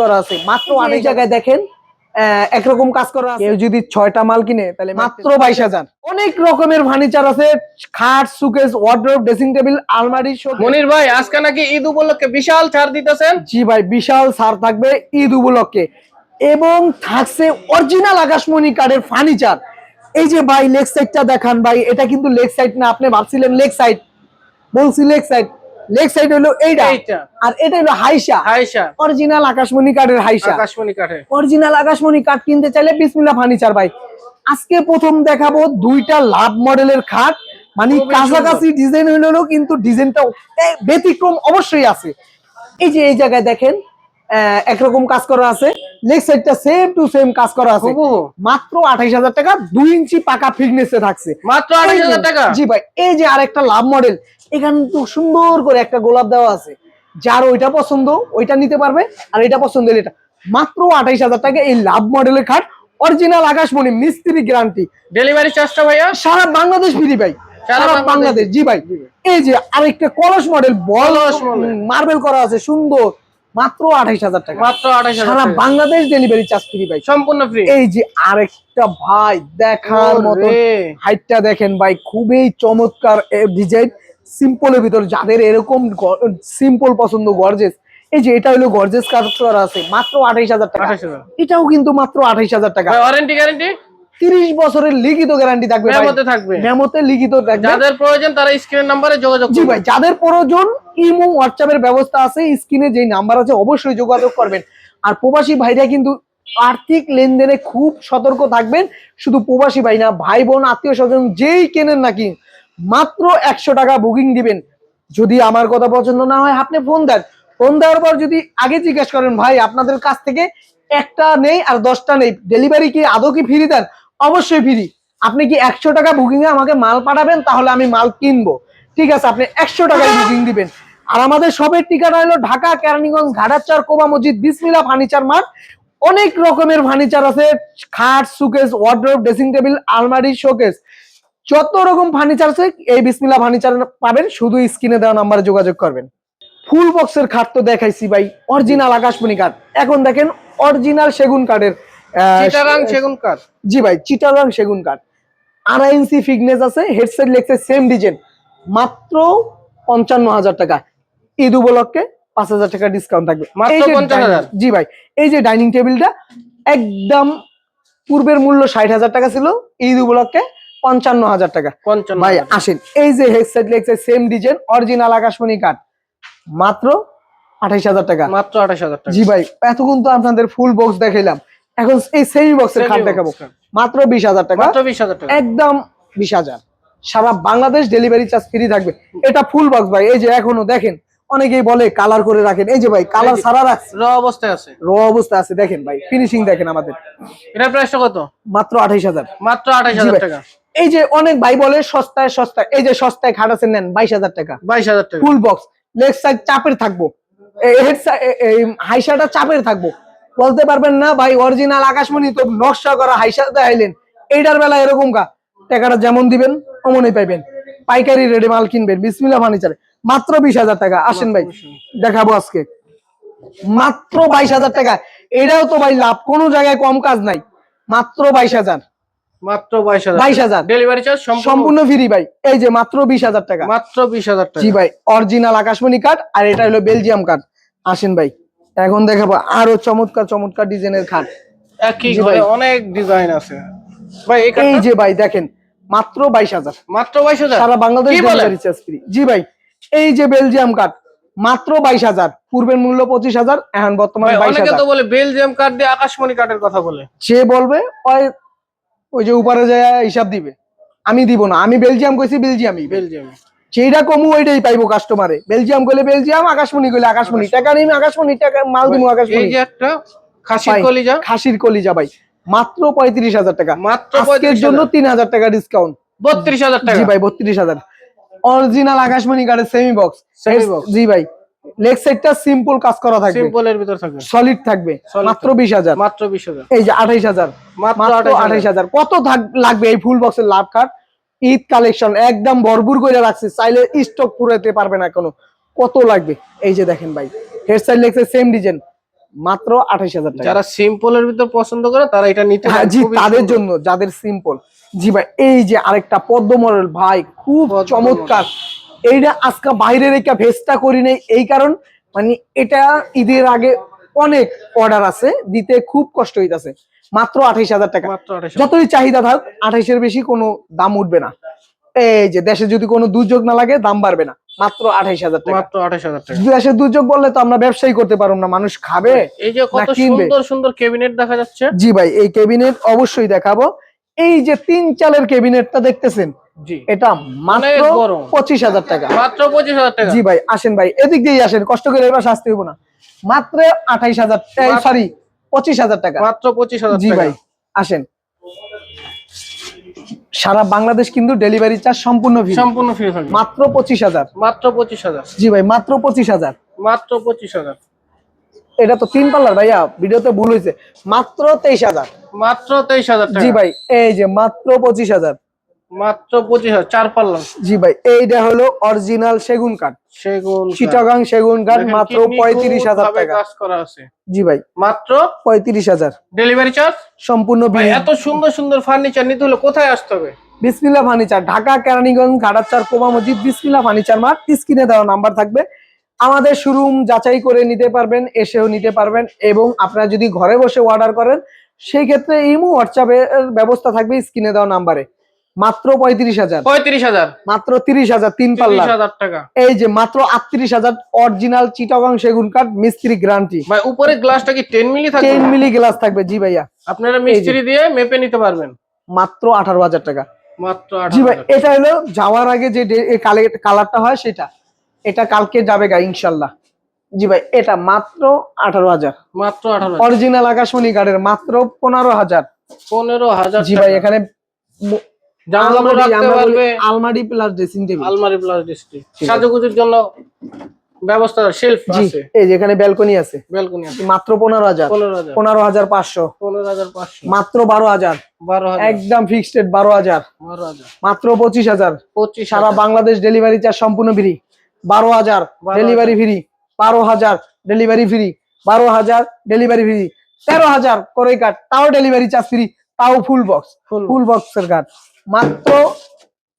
করা আছে। মাত্র এই জায়গায় দেখেন একরকম কাজ করা কেউ যদি ছয়টা মাল কিনে তাহলে মাত্র বাইশ হাজার। অনেক রকমের ফার্নিচার আছে খাট সুকেস ওয়ার্ড্রোব ড্রেসিং টেবিল আলমারি মনির ভাই আজকে নাকি ঈদ উপলক্ষে বিশাল ছাড় দিতেছেন? জি ভাই বিশাল সার থাকবে ঈদ উপলক্ষে। এবং থাকছে অরিজিনাল আকাশমণি কার্ডের ফার্নিচার। এই যে ভাই লেগ সাইডটা দেখান ভাই এটা কিন্তু লেগ সাইড না আপনি ভাবছিলেন লেগ সাইড বলছি লেগ সাইড লেগ সাইড হলো এইটা। আর এটা হলো হাইসা। হাইসা। অরিজিনাল আকাশমণি কাঠের হাইসা। আকাশমণি কাঠের। অরিজিনাল আকাশমণি কাঠ কিনতে চাইলে বিসমিল্লা ফার্নিচার ভাই। আজকে প্রথম দেখাবো দুইটা লাভ মডেলের খাট। মানে কাছাকাছি ডিজাইন হইলেও কিন্তু ডিজাইনটা ব্যতিক্রম অবশ্যই আছে। এই যে এই জায়গায় দেখেন একরকম কাজ করা আছে। লেগ সাইডটা সেম টু সেম কাজ করা আছে। মাত্র আঠাইশ হাজার টাকা দুই ইঞ্চি পাকা ফিটনেসে থাকছে। মাত্র যে- হাজার টাকা? জি ভাই এই যে আরেকটা লাভ মডেল এখানে তো সুন্দর করে একটা গোলাপ দেওয়া আছে। যার ওইটা পছন্দ ওইটা নিতে পারবে আর এটা পছন্দ হলে এটা। মাত্র আঠাইশ হাজার টাকা এই লাভ মডেলের খাট অরিজিনাল আকাশমণি মিস্ত্রি গ্যারান্টি ডেলিভারি চার্জটা ভাইয়া? সারা বাংলাদেশ ফ্রি ভাই। সারা বাংলাদেশ। জি ভাই। এই যে আরেকটা কলস মডেল বল কলস মার্বেল করা আছে সুন্দর। মাত্র আঠাইশ হাজার টাকা। মাত্র আঠাইশ হাজার সারা বাংলাদেশ ডেলিভারি চার্জ ফ্রি ভাই। সম্পূর্ণ ফ্রি এই যে আরেকটা ভাই দেখার মতো হাইটটা দেখেন ভাই খুবই চমৎকার ডিজাইন সিম্পলের ভিতর যাদের এরকম সিম্পল পছন্দ গর্জেস এই যে এটা হলো গর্জেস কাজ করা আছে মাত্র আঠাইশ হাজার টাকা। এটাও কিন্তু মাত্র আঠাইশ হাজার টাকা। ওয়ারেন্টি গ্যারান্টি তিরিশ বছরের লিখিত গ্যারান্টি থাকবে ভাই। মেমোতে থাকবে। মেমোতে লিখিত থাকবে। যাদের প্রয়োজন তারা স্ক্রিনের নাম্বারে যোগাযোগ জি ভাই যাদের প্রয়োজন ইমো হোয়াটসঅ্যাপের ব্যবস্থা আছে স্ক্রিনে যেই নাম্বার আছে অবশ্যই যোগাযোগ করবেন। আর প্রবাসী ভাইরা কিন্তু আর্থিক লেনদেনে খুব সতর্ক থাকবেন। শুধু প্রবাসী ভাই না ভাই বোন আত্মীয় স্বজন যেই কেনেন নাকি মাত্র একশো টাকা বুকিং দিবেন। যদি আমার কথা পছন্দ না হয় আপনি ফোন দেন। ফোন দেওয়ার পর যদি আগে জিজ্ঞেস করেন ভাই আপনাদের কাছ থেকে একটা নেই আর দশটা নেই ডেলিভারি কি আদৌ কি ফ্রি দেন? অবশ্যই ফ্রি আপনি কি একশো টাকা বুকিং এ আমাকে মাল পাঠাবেন? তাহলে আমি মাল কিনবো। ঠিক আছে, আপনি একশো টাকায় বুকিং দিবেন। আর আমাদের সবের ঠিকানা হলো ঢাকা, কেরানীগঞ্জ ঘাটাচার কোবা মসজিদ বিসমিলা ফার্নিচার মার্ট। অনেক রকমের ফার্নিচার আছে, খাট, সুকেস ওয়ার্ড্রোব ড্রেসিং টেবিল আলমারি শোকেস যত রকম ফার্নিচার আছে, এই বিসমিলা ফার্নিচার পাবেন। শুধু স্ক্রিনে দেওয়া নাম্বারে যোগাযোগ করবেন। ফুল বক্সের খাট তো দেখাইছি ভাই অরিজিনাল আকাশমণি কাঠ। এখন দেখেন অরিজিনাল সেগুন কাঠের চিটারাং সেগুন কাঠ। জি ভাই চিটারং সেগুন কাঠ। আড়াই ইঞ্চি ফিটনেস আছে হেডসেট লেগছে সেম ডিজাইন মাত্র পঞ্চান্ন হাজার টাকা। ঈদ উপলক্ষে পাঁচ হাজার টাকা ডিসকাউন্ট থাকবে। জি ভাই এই যে ডাইনিং টেবিলটা একদম পূর্বের মূল্য ষাট হাজার টাকা ছিল ঈদ উপলক্ষে পঞ্চান্ন হাজার টাকা। ভাই আসেন এই যে হেডসেট লেগছে সেম ডিজাইন অরিজিনাল আকাশমণি কাঠ। মাত্র আঠাইশ হাজার টাকা। মাত্র আঠাশ হাজার টাকা। জি ভাই এতক্ষণ তো আপনাদের ফুল বক্স দেখাইলাম। এখন এই সেমি বক্সের খাট দেখাবো। মাত্র বিশ হাজার টাকা। মাত্র বিশ হাজার টাকা। একদম বিশ হাজার। সারা বাংলাদেশ ডেলিভারি চার্জ ফ্রি থাকবে। এটা ফুল বক্স ভাই। এই যে এখনও দেখেন অনেকেই বলে কালার করে রাখেন। এই যে ভাই কালার সারা রাখছে। র অবস্থায় আছে। র অবস্থা আছে। দেখেন ভাই ফিনিশিং দেখেন আমাদের। এটার প্রাইসটা কত? মাত্র আঠাইশ হাজার। মাত্র আঠাশ জি হাজার ভাই। টাকা। এই যে অনেক ভাই বলে সস্তায় সস্তায়। এই যে সস্তায় খাট আছে নেন বাইশ হাজার টাকা। বাইশ হাজার টাকা। ফুল বক্স লেগ সাইড চাপের থাকব। হেড হাইসাটা চাপের থাকব। বলতে পারবেন না ভাই অরিজিনাল আকাশমণি তো নকশা করা হাইসা দেখাইলেন এইটার বেলা এরকম কা টাকাটা যেমন দিবেন অমনই পাইবেন। পাইকারি রেডি মাল কিনবেন বিসমিল্লা ফার্নিচারে। মাত্র বিশ হাজার টাকা। আসেন ভাই দেখাবো আজকে। মাত্র বাইশ হাজার টাকা। এটাও তো ভাই লাভ কোনো জায়গায় কম কাজ নাই। মাত্র বাইশ হাজার। মাত্র বাইশ হাজার বাইশ হাজার। ডেলিভারি চার্জ সম্পূর্ণ সম্পূর্ণ ফ্রি ভাই। এই যে মাত্র বিশ হাজার টাকা। মাত্র বিশ হাজার টাকা। জি ভাই অরিজিনাল আকাশমণি কাঠ আর এটা হলো বেলজিয়াম কাঠ আসেন ভাই। এখন দেখাবো আরও চমৎকার চমৎকার ডিজাইনের খাট। একই ঘরে অনেক ডিজাইন আছে। ভাই এই যে ভাই দেখেন মাত্র বাইশ হাজার। মাত্র বাইশ হাজার? সারা বাংলাদেশ ডেলিভারি চার্জ ফ্রি। জি ভাই এই যে বেলজিয়াম কাঠ মাত্র বাইশ হাজার। পূর্বের মূল্য পঁচিশ হাজার এখন বর্তমানে বাইশ হাজার তো বলে বেলজিয়াম কাঠ দিয়ে আকাশমণি কাঠের কথা বলে। যে বলবে ওই ওই যে উপরে যায় হিসাব দিবে। আমি দিব না আমি বেলজিয়াম কইছি বেলজিয়ামই। বেলজিয়াম যেটা কমু ওইটাই পাইবো কাস্টমারে বেলজিয়াম গেলে বেলজিয়াম আকাশমণি গেলে আকাশমণি। টাকা নিম আকাশমণি টাকা মাল এই আকাশমণি। খাসির কলিজা। খাসির কলিজা ভাই। মাত্র পঁয়ত্রিশ হাজার টাকা। মাত্র আজকের জন্য তিন হাজার টাকা ডিসকাউন্ট বত্রিশ হাজার টাকা। জি ভাই বত্রিশ হাজার। অরিজিনাল আকাশমণি কার্ডের সেমি বক্স Semi box। জি ভাই লেগ সাইডটা সিম্পল কাজ করা থাকবে। সিম্পলের ভিতর থাকবে। সলিড থাকবে। মাত্র বিশ হাজার। মাত্র বিশ হাজার। এই যে আঠাইশ হাজার। মাত্র মাত্র 28,000 আঠাইশ হাজার। কত লাগবে এই ফুল বক্সের লাভ কার্ড ঈদ কালেকশন একদম ভরপুর করে রাখছে। চাইলে স্টক পুরাতে পারবে না কোনো কত লাগবে? এই যে দেখেন ভাই হেড সাইড লেগছে সেম ডিজাইন মাত্র আঠাইশ হাজার টাকা। যারা সিম্পল এর ভিতর পছন্দ করে তারা এটা নিতে হ্যাঁ পারে। জি তাদের জন্য যাদের সিম্পল জি ভাই এই যে আরেকটা পদ্ম মডেল ভাই খুব চমৎকার। এইটা আজকে বাইরে রেখে ভেস্টা করি নাই এই কারণ মানে এটা ঈদের আগে অনেক অর্ডার আছে দিতে খুব কষ্ট হইতাছে। মাত্র আঠাইশ হাজার টাকা। যতই চাহিদা থাক আঠাইশের বেশি কোনো দাম উঠবে না। এই যে দেশে যদি কোনো দুর্যোগ না লাগে দাম বাড়বে না। মাত্র আঠাইশ হাজার টাকা। মাত্র আঠাশ হাজার টাকা। দেশের দুর্যোগ বললে তো আমরা ব্যবসায়ী করতে পারব না মানুষ খাবে এই যে কত সুন্দর সুন্দর ক্যাবিনেট দেখা যাচ্ছে। জি ভাই এই ক্যাবিনেট অবশ্যই দেখাবো। এই যে তিন চালের ক্যাবিনেটটা দেখতেছেন এটা মাত্র পঁচিশ হাজার টাকা। মাত্র পঁচিশ হাজার টাকা। জি ভাই আসেন ভাই এদিক দিয়ে আসেন কষ্ট করে এবার শাস্তি হইব না। মাত্র আঠাইশ হাজার সরি পঁচিশ হাজার টাকা। মাত্র পঁচিশ হাজার জি ভাই আসেন। সারা বাংলাদেশ কিন্তু ডেলিভারি চার্জ সম্পূর্ণ ফ্রি সম্পূর্ণ ফ্রি থাকবে। মাত্র পঁচিশ হাজার। মাত্র পঁচিশ হাজার। জি ভাই মাত্র পঁচিশ হাজার। মাত্র পঁচিশ হাজার। এটা তো তিন পাল্লার ভাইয়া ভিডিওতে ভুল হয়েছে। মাত্র তেইশ হাজার। মাত্র তেইশ হাজার জি ভাই এই যে মাত্র পঁচিশ হাজার। মাত্র পঁচিশ চার পাল্লা। জি ভাই এইটা হলো অরিজিনাল সেগুন কাঠ। সেগুন চিটাগাং সেগুন কাঠ মাত্র পঁয়ত্রিশ হাজার টাকা। কাজ করা আছে। জি ভাই মাত্র? পঁয়ত্রিশ হাজার। ডেলিভারি চার্জ সম্পূর্ণ এত সুন্দর সুন্দর ফার্নিচার নিতে হলে কোথায় আসতে হবে? বিসমিল্লা ফার্নিচার ঢাকা কেরানীগঞ্জ ঘাটাচার কোমা মসজিদ বিসমিল্লা ফার্নিচার মার্ট স্ক্রিনে দেওয়া নাম্বার থাকবে। আমাদের শোরুম যাচাই করে নিতে পারবেন এসেও নিতে পারবেন এবং আপনারা যদি ঘরে বসে অর্ডার করেন সেই ক্ষেত্রে ইমো হোয়াটসঅ্যাপের ব্যবস্থা থাকবে স্ক্রিনে দেওয়া নাম্বারে মাত্র পঁয়ত্রিশ হাজার। পঁয়ত্রিশ হাজার। মাত্র তিরিশ হাজার তিন পাল্লা। হাজার টাকা। এই যে মাত্র আটত্রিশ হাজার অরিজিনাল চিটাগাং সেগুন কাঠ মিস্ত্রি গ্যারান্টি ভাই উপরে গ্লাসটা কি টেন মিলি থাকবে? টেন মিলি গ্লাস থাকবে জি ভাইয়া। আপনারা মিস্ত্রি দিয়ে মেপে নিতে পারবেন। মাত্র আঠারো হাজার টাকা। মাত্র জি ভাই এটা হলো যাওয়ার আগে যে কালারটা হয় সেটা। এটা কালকে যাবে গা ইনশাল্লাহ। জি ভাই এটা মাত্র আঠারো হাজার। মাত্র আঠারো। অরিজিনাল আকাশমণি কার্ডের মাত্র পনেরো হাজার। পনেরো হাজার জি ভাই এখানে আলমারি, প্লাস ড্রেসিং টেবিল আলমারি প্লাস ঠিক সাজুগুজুর জন্য ব্যবস্থা শেলফ আছে। এই যে এখানে ব্যালকনি আছে। ব্যালকনি আছে। মাত্র পনেরো হাজার। পনেরো হাজার। পনেরো হাজার পাঁচশো। পনেরো হাজার পাঁচশো। মাত্র বারো হাজার। বারো হাজার। একদম ফিক্সড রেট বারো হাজার। বারো হাজার। মাত্র পঁচিশ হাজার। পঁচিশ সারা বাংলাদেশ ডেলিভারি চার্জ সম্পূর্ণ ফ্রি বারো হাজার বারো ডেলিভারি ফ্রি বারো হাজার ডেলিভারি ফ্রি বারো হাজার ডেলিভারি ফ্রি তেরো হাজার করে কাট তাও ডেলিভারি চার্জ ফ্রি তাও ফুল বক্স ফুল বক্সের কাট মাত্র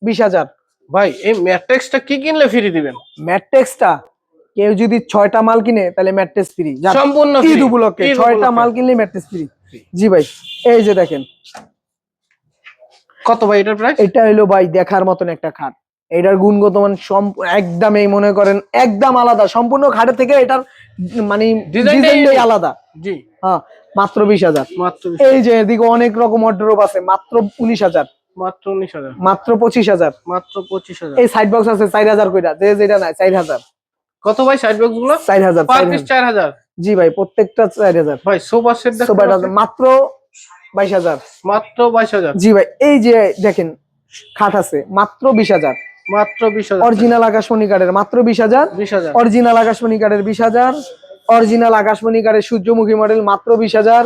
বিশ হাজার। ভাই এই ম্যাট্রিক্সটা কি কিনলে ফ্রি দিবেন? ম্যাট্রেক্সটা কেউ যদি ছয়টা মাল কিনে তাহলে ম্যাট্রেক্স ফ্রি সম্পূর্ণ ঈদ উপলক্ষে ছয়টা মাল কিনলে ম্যাট্রেক্স ফ্রি জি ভাই এই যে দেখেন। কত ভাই এটার প্রাইস এটা হলো ভাই দেখার মতন একটা খাট। এটার গুণগত মান একদম এই মনে করেন একদম আলাদা। সম্পূর্ণ খাটের থেকে এটার মানে ডিজাইনটাই আলাদা। জি। হ্যাঁ মাত্র বিশ হাজার। মাত্র এই যে এদিকে অনেক রকম অর্ডারও আছে মাত্র উনিশ হাজার। মাত্র উনিশ হাজার। মাত্র পঁচিশ হাজার। মাত্র পঁচিশ হাজার। এই সাইড বক্স আছে চার হাজার কইরা যে যেটা নাই চার হাজার। কত ভাই সাইড বক্সগুলো? চার হাজার পার চার পিস হাজার। চার হাজার। জি ভাই প্রত্যেকটা চার হাজার। ভাই সোফা সেট ভাই, মাত্র বাইশ হাজার। মাত্র বাইশ হাজার। জি ভাই এই যে দেখেন খাট আছে মাত্র বিশ হাজার। মাত্র বিশ হাজার। অরিজিনাল আকাশমণি কার্ডের মাত্র বিশ হাজার। বিশ হাজার। অরিজিনাল আকাশমণি বিশ হাজার। অরিজিনাল আকাশমণি কার্ডের সূর্যমুখী মডেল মাত্র বিশ হাজার।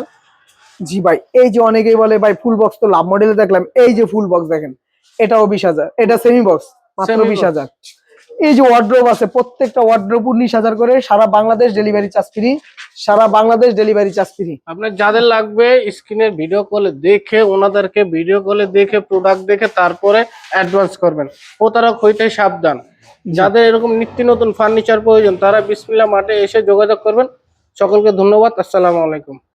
জি ভাই এই যে অনেকেই বলে ভাই ফুল বক্স তো লাভ মডেলে দেখলাম। এই যে ফুল বক্স দেখেন এটাও বিশ হাজার এটা সেমি বক্স মাত্র বিশ হাজার। এই যে ওয়ার্ড্রোব আছে প্রত্যেকটা ওয়ার্ড্রোব উনিশ হাজার করে সারা বাংলাদেশ ডেলিভারি চার্জ ফ্রি সারা বাংলাদেশ ডেলিভারি চার্জ ফ্রি আপনার যাদের লাগবে স্ক্রিনের ভিডিও কলে দেখে ওনাদেরকে ভিডিও কলে দেখে প্রোডাক্ট দেখে তারপরে অ্যাডভান্স করবেন। প্রতারক হইতে সাবধান। যাদের এরকম নিত্য নতুন ফার্নিচার প্রয়োজন তারা বিসমিল্লা মাঠে এসে যোগাযোগ করবেন। সকলকে ধন্যবাদ আসসালামু আলাইকুম।